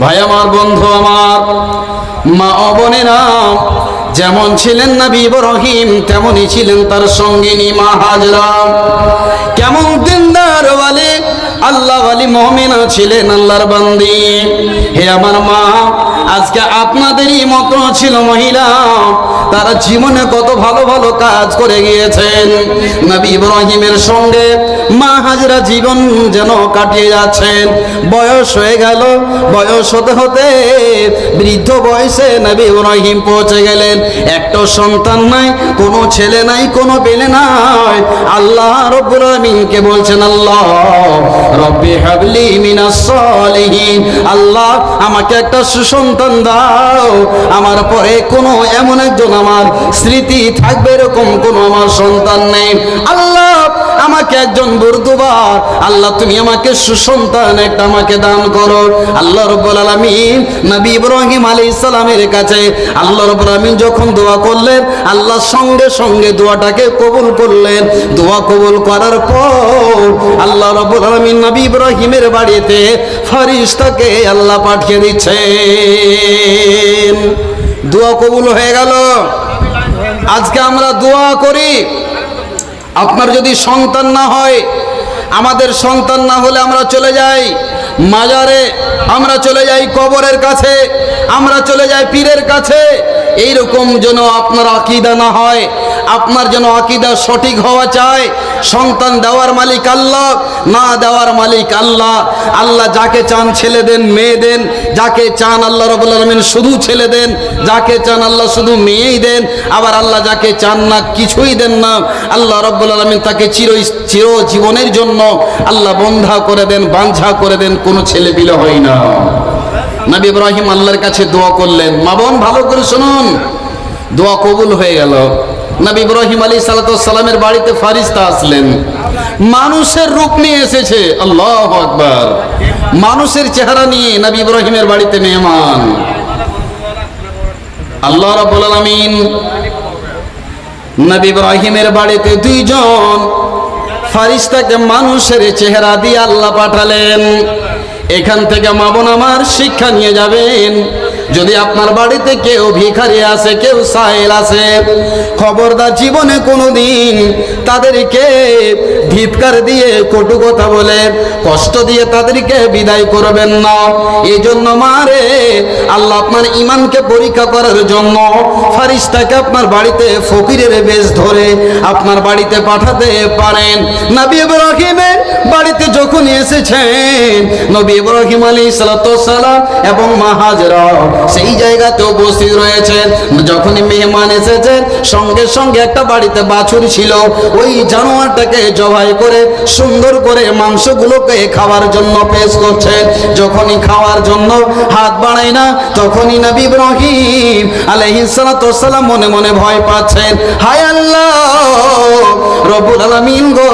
ভাই আমার বন্ধু আমার, মা ও বোনেরা, যেমন ছিলেন নবী ইব্রাহিম তেমনই ছিলেন তার সঙ্গিনী মা হাজরা। কেমন দিনদার আল্লাহ আলী মহমিনা ছিলেন আল্লাহর বান্দি। হে আমার মা আজকে আপনাদেরই মতো ছিল মহিলা। তারা জীবনে কত ভালো ভালো কাজ করে গিয়েছেন। নবী ইব্রাহিমের সঙ্গে মা হাজরা জীবন যেন কাটিয়ে যাচ্ছেন। বয়স হয়ে গেল, বয়স হতে হতে বৃদ্ধ বয়সে নবী ইব্রাহিম পৌঁছে গেলেন। একটা সন্তান নাই, কোনো ছেলে নাই, কোনো পেলে নাই। আল্লাহ রব্বুল আমিনকে বলছেন, আল্লাহ, রব্বি হাবলি মিনাস সালিহিন। আল্লাহ আমাকে একটা সুসন্তান দাও। আমার পরে কোনো এমন একজন আমার স্মৃতি থাকবে এরকম কোনো আমার সন্তান নেই। আল্লাহ আমাকে একজন বর্দুবার। আল্লাহ তুমি আমাকে সুসন্তান একটা আমাকে দান করো। আল্লাহ রব্বুল আলামিন নবী ইব্রাহিম আলাইহিস সালামের কাছে আল্লাহ রব্বুল আলামিন যখন দোয়া করলেন, আল্লাহ সঙ্গে সঙ্গে দোয়াটাকে কবুল করলেন। দোয়া কবুল করার পর আল্লাহ রব্বুল আলামিন নবী ইব্রাহিমের বাড়িতে ফেরেশতাকে আল্লাহ পাঠিয়ে দিচ্ছেন। দোয়া কবুল হয়ে গেল? আজকে আমরা দোয়া করি। আপনার যদি সন্তান না হয়, আমাদের সন্তান না হলে আমরা চলে যাই মাজারে, আমরা চলে যাই কবরের কাছে, আমরা চলে যাই পীরের কাছে। এইরকম যেন আপনার আকিদা না হয় আপনার যেন আকিদা সঠিক হওয়া চায় সন্তান দেওয়ার মালিক আল্লাহ না দেওয়ার মালিক আল্লাহ। আল্লাহ যাকে চান ছেলে দেন, মেয়ে দেন। যাকে চান আল্লাহ রবুল আলমিন শুধু ছেলে দেন। যাকে চান আল্লাহ শুধু মেয়েই দেন। আবার আল্লাহ যাকে চান না, কিছুই দেন না। আল্লাহ রব্বুল আলমিন তাকে চির চির জীবনের জন্য আল্লাহ বন্ধা করে দেন বাঞ্ঝা করে দেন, কোনো ছেলে বিলে হয় না। নবী ইব্রাহিম আল্লাহর কাছে দোয়া করলেন, মা বোন, ভালো করে শুনুন। দোয়া কবুল হয়ে গেল। নবী ইব্রাহিম আলী সালামের বাড়িতে ফারিস্তা আসলেন। মানুষের রূপ নিয়ে এসেছে। আল্লাহ আকবার। মানুষের চেহারা নিয়ে নবী ইব্রাহিমের বাড়িতে মেহমান। আল্লাহ আলামিন নবী ইব্রাহিমের বাড়িতে দুইজন ফারিস্তাকে মানুষের চেহারা দিয়ে আল্লাহ পাঠালেন। এখান থেকে মাবন আমার শিক্ষা নিয়ে যাবেন। যদি আপনার বাড়িতে কেউ ভিখারি আছে, কেউ সাহেল আছে, খবরদার জীবনে কোনোদিন তাদেরকে ধিৎকার দিয়ে কটু কথা বলে, কষ্ট দিয়ে তাদেরকে বিদায় করবেন না। এই জন্য মারে আল্লাহ আপনার ইমানকে পরীক্ষা করার জন্য ফারিস্তাকে আপনার বাড়িতে ফকিরের বেশ ধরে আপনার বাড়িতে পাঠাতে পারেন। নবী ইব্রাহিমের বাড়িতে যখন এসেছেন, নবী ইব্রাহিম আলী সালাম এবং মাহাজরা সেই জায়গাতে উপস্থিত রয়েছেন। যখনই মেহমান এসেছেন, সঙ্গে সঙ্গে একটা বাড়িতে বাছুর ছিল। ওই জানোয়ারটাকে জবাই করে, সুন্দর করে মাংসগুলোকে খাওয়ার জন্য পেশ করছেন। যখনই খাওয়ার জন্য হাত বাড়ায় না, তখনই নবী ইব্রাহিম আলহিসালাম মনে মনে ভয় পাচ্ছেন। হায় আল্লাহ! রব্বুল আলামিন গো,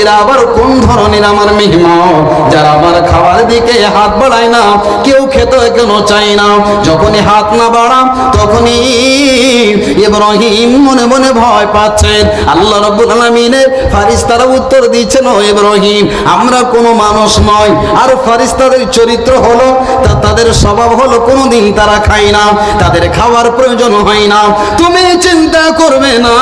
এরা আবার কোন ধরনের আমার মেহমান? যারা আমার খাওয়ার দিকে হাত বাড়ায় না, কেউ খেতে কেন চায় না? যখনই হাত না বাড়াম, তখনই ইব্রাহিম মনে মনে ভয় পাচ্ছেন। আল্লাহ রব্বুল আলামিনের ফারিস্তারা উত্তর দিচ্ছেন, ও ইব্রাহিম, আমরা কোনো মানুষ নয় আর ফারিস্তাদের চরিত্র হলো, তা তাদের স্বভাব হলো কোনোদিন তারা খায় না। তাদের খাওয়ার প্রয়োজন হয় না। তুমি চিন্তা করবে না।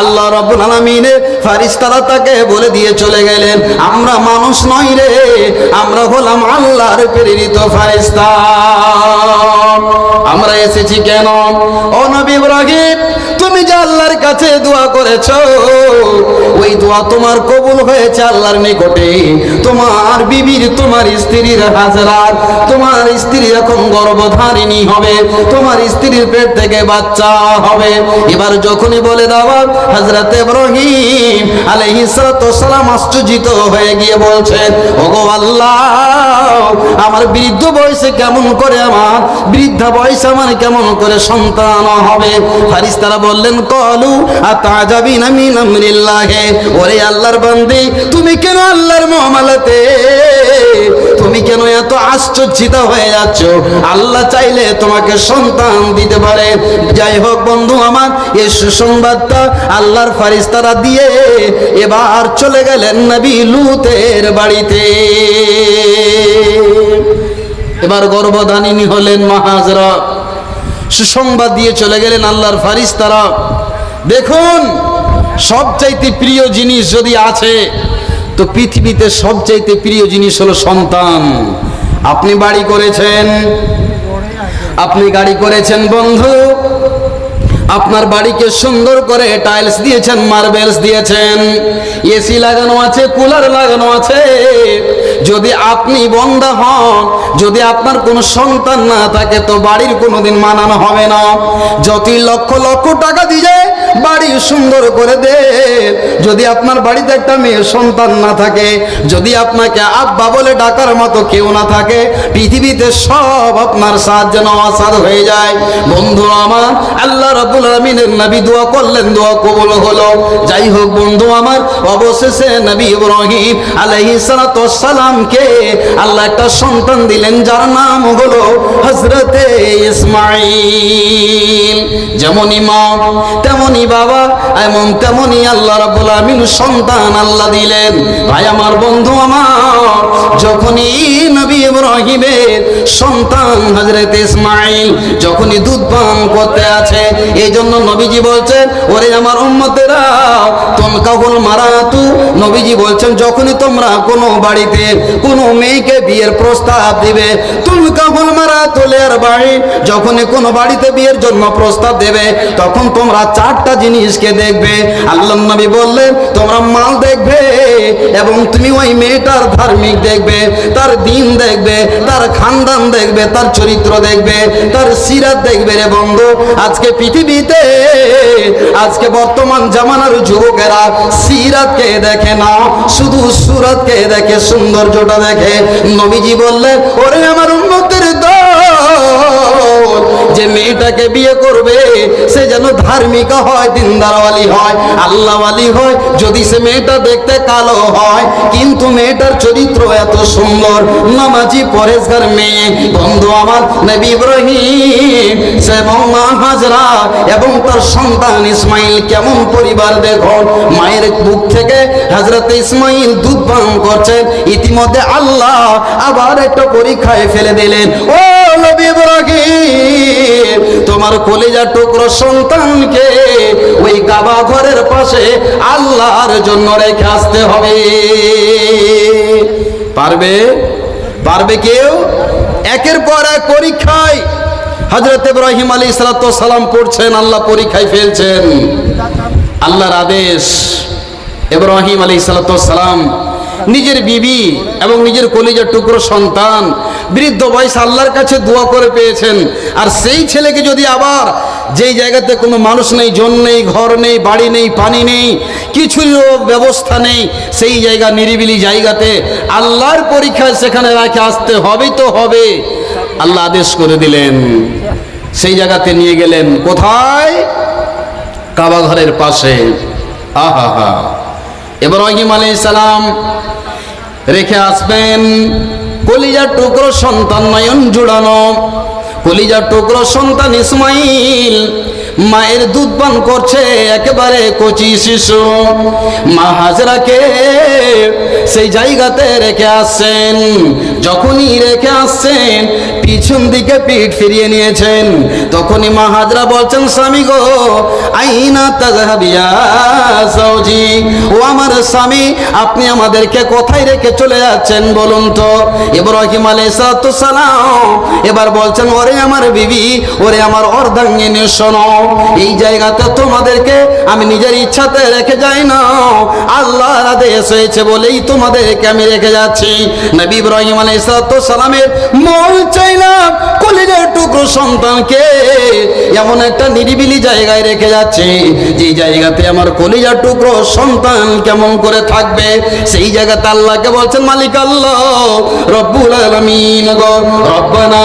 আল্লাহ রব্বুল আলামিনের ফারিস্তারা তাকে বলে দিয়ে চলে গেলেন, আমরা মানুষ নই রে, আমরা হলাম আল্লাহর প্রেরিত ফারিস্তা আমরা এসেছি কেন? ও নবী ইব্রাহিম তুমি যে আল্লাহর কাছে দোয়া করেছ, ওই দোয়া তোমার কবুল হয়েছে আল্লাহর নিকটে। তোমার বিবির, তোমার স্ত্রীর হাজরাত, তোমার স্ত্রী এখন গর্ভধারিণী হবে, তোমার স্ত্রীর পেট থেকে বাচ্চা হবে। এবার যখনই বলে দাও হজরত ইব্রাহিম আলাইহিস সালাম আশ্চর্যিত হয়ে গিয়ে বলছেন ওগো আল্লাহ আমার বৃদ্ধ বয়সে কেমন করে আমার, বৃদ্ধা বয়সে আমার কেমন করে সন্তান হবে? ফারিস্তারা বললেন, কলু আর তা যাবি না মিনামিল্লাহে ওরে আল্লাহর বান্দি, তুমি কেন আল্লাহর মহামালাতে তুমি কেন এত আশ্চর্যিত হয়ে যাচ্ছ? আল্লাহ চাইলে তোমাকে সন্তান দিতে পারে। যাই হোক বন্ধু আমার, এই সুসংবাদটা আল্লাহর ফারিস্তারা দিয়ে এবার চলে গেলেন নবী লুতের বাড়িতে। এবার গর্ভধানিনী হলেন মাহাজরা। সুসংবাদ দিয়ে চলে গেলেন আল্লাহর ফারিস্তারা দেখুন, সবচাইতে প্রিয় জিনিস যদি আছে তো পৃথিবীতে সবচাইতে প্রিয় জিনিস হলো সন্তান। আপনি বাড়ি করেছেন? আপনি গাড়ি করেছেন বন্ধু? আপনার বাড়িকে সুন্দর করে টাইলস দিয়েছেন, মার্বেলস দিয়েছেন। এসি লাগানো আছে, কুলার লাগানো আছে। যদি আপনি বন্ধা হন, যদি আপনার কোনো সন্তান না থাকে, তো বাড়ির কোনোদিন মানানো হবে না। যতই লক্ষ লক্ষ টাকা দিয়ে বাড়ি সুন্দর করে দে। যদি আপনার বাড়িতে একটা মেয়ে সন্তান না থাকে, যদি আপনাকে আব্বা বলে ডাকার মতো কেউ না থাকে, পৃথিবীতে সব আপনার সাহায্য নওয়াসাদ হয়ে যায়। বন্ধু আমার, আল্লাহ রাব্বুল আলামিনের নবী দোয়া করলেন, দোয়া কবুল হলো। যাই হোক বন্ধু আমার, অবশেষে নবী ইব্রাহিম সালাতু সালামকে আল্লাহ একটা সন্তান দিলেন, যার নাম হলো হযরতে ইসমাঈল। যেমনই মা, তেমনই বাবা, এমন তেমনই আল্লাহ রাব্বুল আমিন সন্তান আল্লাহ দিলেন। ভাই, আমার বন্ধু আমার, যখনই নবী ইব্রাহিমের সন্তান হযরত ইসমাঈল, যখনই করতে আছে। এই জন্য নবীজি বলছেন, ওরে আমার নবীজি বলছেন, যখনই তোমরা কোনো বাড়িতে কোনো মেয়েকে বিয়ের প্রস্তাব দিবে বাড়ি? যখনই কোনো বাড়িতে বিয়ের জন্য প্রস্তাব দেবে, তখন তোমরা চারটা জিনিসকে দেখবে। আল্লাহ নবী বললেন, তোমরা মাল দেখবে এবং তুমি ওই মেয়েটার ধার্মিক দেখবে, তার দিন দেখবে, তার খানদান দেখবে, তার চরিত্র দেখবে, তার সিরাত দেখবে রে আজকে পৃথিবীতে, আজকে বর্তমান জামানার যুবকেরা সিরাতকে দেখে না, শুধু সুরতকে দেখে, সৌন্দর্যটা দেখে। নবীজি বললেন, ওরে আমার উন্নতির দল যে মেয়েটাকে বিয়ে করবে, সে যেন ধার্মিকা হয় দিনদারওয়ালি হয় আল্লাহওয়ালি হয়। যদি সে মেয়েটা দেখতে কালো হয়, কিন্তু মেয়েটার চরিত্র এত সুন্দর, নামাজি পরেশগার মেয়ে, বন্ধু আমার নবী ইব্রাহিম এবং মা হাজরা, এবং তার সন্তান ইসমাইল, কেমন পরিবার দেখো। মায়ের বুক থেকে হজরত ইসমাইল দুধ পান করছেন, ইতিমধ্যে আল্লাহ আবার একটা পরীক্ষায় ফেলে দিলেন। ও তোমার কলিজা টুকরো সন্তানকে ওই কাবা ঘরের পাশে আল্লাহর জন্য রেখে আসতে হবে। পারবে? পারবে কেউ? একের পর এক পরীক্ষায় হজরত ইব্রাহিম আলী সালাম পড়ছেন, আল্লাহ পরীক্ষায় ফেলছেন। আল্লাহর আদেশ, ইব্রাহিম আলী সালাম নিজের বিবি এবং নিজের কলিজার টুকরো সন্তান। বৃদ্ধ বয়স আল্লাহর কাছে দোয়া করে পেয়েছেন। আর সেই ছেলেকে যদি আবার যেই জায়গাতে কোনো মানুষ নেই, জন নেই, ঘর নেই, বাড়ি নেই, পানি নেই, কিছুই ব্যবস্থা নেই, সেই জায়গা, নিরিবিলি জায়গাতে আল্লাহর পরীক্ষায় সেখানে রাখে আসতে হবেই তো হবে। আল্লাহ আদেশ করে দিলেন। সেই জায়গাতে নিয়ে গেলেন। কোথায়? কাবা ঘরের পাশে। আহা, হা। ইব্রাহিম আলাইহিস সালাম রেখে আসবেন কলিজার টুকরো সন্তান নয়ন জুড়ানো কলিজার টুকরো সন্তান ইসমাইল মায়ের দুধ পান করছে একেবারে কচি শিশু। মা হাজরাকে সেই জায়গাতে রেখে আসছেন। যখনই রেখে আসছেন, পিছন দিকে পিঠ ফিরিয়ে নিয়েছেন। তখনই মা হাজরা বলছেন, স্বামী গো, আইনা তাজহাবিয়া ও আমার স্বামী, আপনি আমাদেরকে কোথায় রেখে চলে যাচ্ছেন বলুন তো? ইব্রাহিম আলাইহিস সালাম এবার বলছেন, ওরে আমার বিবি, ওরে আমার অর্ধাঙ্গিনী, শোনো। এই জায়গাতে তোমাদেরকে আমি নিজের ইচ্ছাতে রেখে যাই না। আল্লাহর আদেশ হয়েছে বলেই তোমাদেরকে আমি রেখে যাচ্ছি। নবী ইব্রাহিম আলাইহিস সালামের মন চাইলাম কলিজের টুকরো সন্তানকে এমন একটা নিরিবিলি জায়গায় রেখে যাচ্ছে, যে জায়গাতে আমার কলিজার টুকরো সন্তান কেমন করে থাকবে। সেই জায়গাতে আল্লাহকে বলছেন, মালিক আল্লাহ, রব্বুল আলামিন গো, রব্বানা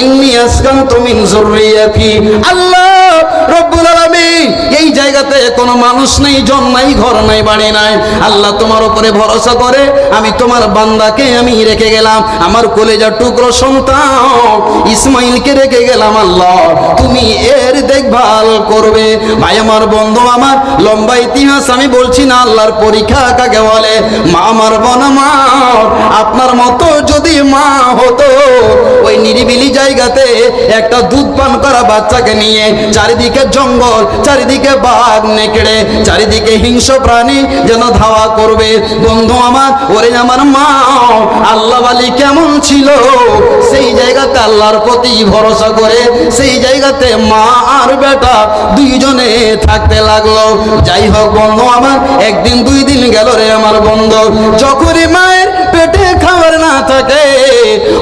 ইন্নী আসকানতু মিন যুররিয়াতি। আল্লাহ রব্বুল আলামিন, এই জায়গাতে কোনো মানুষ নেই, জন নাই, ঘর নাই, বাড়ি নাই। আল্লাহ তোমার উপরে ভরসা করে, আমি তোমার বান্দাকে আমি রেখে গেলাম, আমার টুকরো সন্তান ইসমাইলকে রেখে গেলাম, আল্লাহ, তুমি এর দেখভাল করবে। ভাই, আমার বন্ধু, আমার লম্বা ইতিহাস, আমি বলছি না, আল্লাহর পরীক্ষা কাকে বলে? মা, আমার বোন মা আপনার মতো যদি মা হতো, ওই নিরিবিলি জায়গাতে একটা দুধ পান করা বাচ্চাকে নিয়ে, চারিদিকে জঙ্গল, চারিদিকে বাঘ নেকড়ে, চারিদিকে হিংস্র প্রাণী যেন ধাওয়া করবে। বন্ধু আমার, ওরে আমার মা, আল্লাহ বালি কেমন ছিল? সেই জায়গাতে আল্লাহর প্রতি ভরসা করে, সেই জায়গাতে মা আর বেটা দুইজনে থাকতে লাগল। যাই হোক বন্ধু আমার, একদিন দুই দিন গেল রে আমার বন্ধু। যখনই মায়ের পেটে খাবার না থাকে।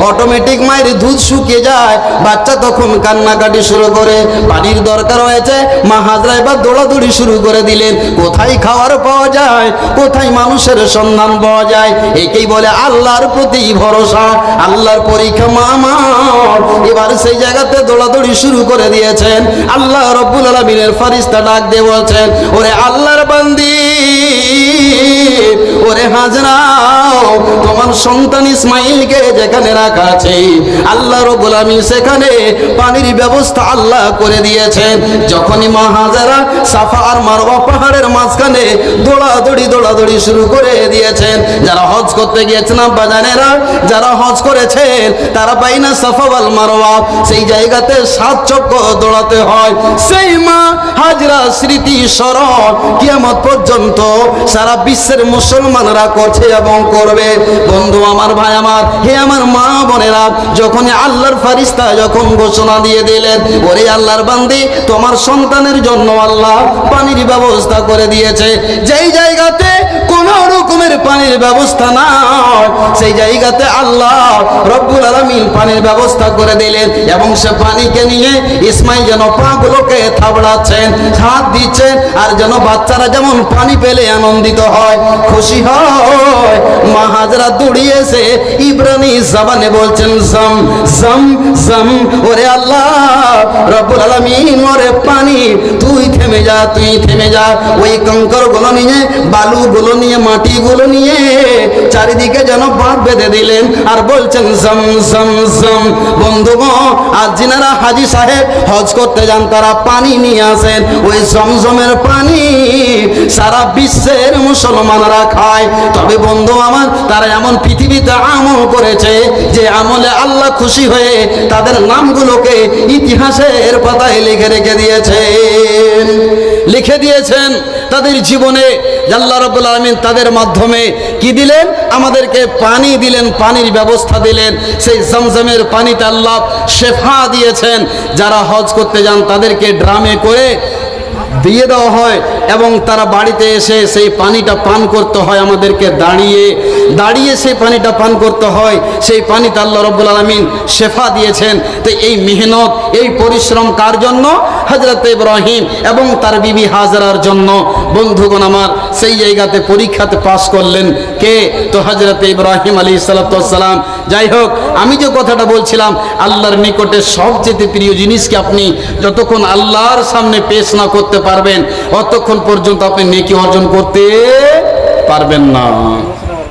অটোমেটিক মায়ের দুধ শুকিয়ে যায়। বাচ্চা তখন কান্নাকাটি শুরু করে। পানির দরকার হয়েছে। মা হাজরা এবার দৌড়াদৌড়ি শুরু করে দিলেন। কোথায় খাওয়ার পাওয়া যায়? কোথায় মানুষের সন্ধান পাওয়া যায়? একেই বলে আল্লাহর প্রতি ভরসা। আল্লাহর পরীক্ষা মা আমার। এবার সেই জায়গাতে দৌড়াদৌড়ি শুরু করে দিয়েছেন। আল্লাহ রব্বুল আলমিনের ফারিস্তা ডাক দিয়ে বলছেন, ওরে আল্লাহর বান্দি, ওরে হাজরাও তোমার সন্তান ইসমাইলকে যেখানে রাখা আছে, আল্লাহ রব্বুল আমিন সেখানে পানির ব্যবস্থা আল্লাহ করে দিয়েছেন যখনই মা সাফা আর মারওয়া পাহাড়ের মাঝখানে দৌড়াদৌড়ি দৌড়াদৌড়ি শুরু করে দিয়েছেন। যারা হজ করতে গিয়েছেন বাজানেরা যারা হজ করেছেন, তারা পাই না সাফা ওয়াল মারওয়া। সেই জায়গাতে সাত চক্র দৌড়াতে হয়। সেই মা হাজরা স্মৃতি স্মরণ কিয়ামত পর্যন্ত সারা বিশ্বের মুসলমানরা করছে এবং করবে। বন্ধু আমার ভাই আমার, হে আমার মা বোনেরা যখন আল্লাহর ফারিস্তা যখন ঘোষণা দিয়ে দিলেন, ওরে আল্লাহর বান্দি, তোমার সন্তানের জন্য আল্লাহ পানির ব্যবস্থা করে দিয়েছে। যেই জায়গাতে কোন রকমের পানির ব্যবস্থা নাই, সেই জায়গাতে আল্লাহ রব্বুল আলমিন পানির ব্যবস্থা করে দিলেন এবং সে পানিকে নিয়ে ইসমাইল যেন পাগুলোকে থাবড়াচ্ছেন। হাত দিচ্ছেন আর যেন বাচ্চারা যেমন পানি পেলে আনন্দিত হয়, খুশি হয়। মা হাজরা দৌড়িয়ে এসে ইব্রানি জাবানে বলছেন, জাম জাম জাম, ওরে আল্লাহ, রব্বুল আলামিন, ওরে পানি, তুই থেমে যা, তুই থেমে যা। ওই কঙ্করগুলো নিয়ে বালু গুলো নিয়ে মাটি গুলো নিয়ে, চারিদিকে যেন বাঁধ বেঁধে দিলেন, আর বলছেন, জাম জাম জাম। বন্ধুগণ আর যিনারা হাজি সাহেব হজ করতে যান, তারা পানি নিয়ে আসেন। ওই জমজমের পানি সারা বিশ্বের মুসলমানরা খায়। তবে বন্ধু আমার, তারা এমন পৃথিবীতে আমল করেছে যে আমলে আল্লাহ খুশি হয়ে তাদের নামগুলোকে ইতিহাসের পাতায় লিখে রেখে দিয়েছেন। লিখে দিয়েছেন তাদের জীবনে আল্লাহ রব্বুল আলমিন তাদের মাধ্যমে কি দিলেন? আমাদেরকে পানি দিলেন, পানির ব্যবস্থা দিলেন। সেই জমজমের পানিতে আল্লাহ শেফা দিয়েছেন। যারা হজ করতে যান তাদেরকে ড্রামে করে দিয়ে দেওয়া হয় এবং তারা বাড়িতে এসে সেই পানিটা পান করতে হয় আমাদেরকে দাঁড়িয়ে দাঁড়িয়ে সেই পানিটা পান করতে হয়। সেই পানিতে আল্লাহ রব্বুল আলমিন শেফা দিয়েছেন। তো এই মেহনত, এই পরিশ্রম কার জন্য? হজরত ইব্রাহিম এবং তার বিবি হাজরার জন্য। বন্ধুগণ আমার, সেই জায়গাতে পরীক্ষাতে পাশ করলেন কে? তো হজরত ইব্রাহিম আলী সালাতাম যাই হোক, আমি যে কথাটা বলছিলাম, আল্লাহর নিকটে সবচেয়ে প্রিয় জিনিসকে আপনি যতক্ষণ আল্লাহর সামনে পেশ না করতে পারবেন, অতক্ষণ পর্যন্ত আপনি নেকি অর্জন করতে পারবেন না।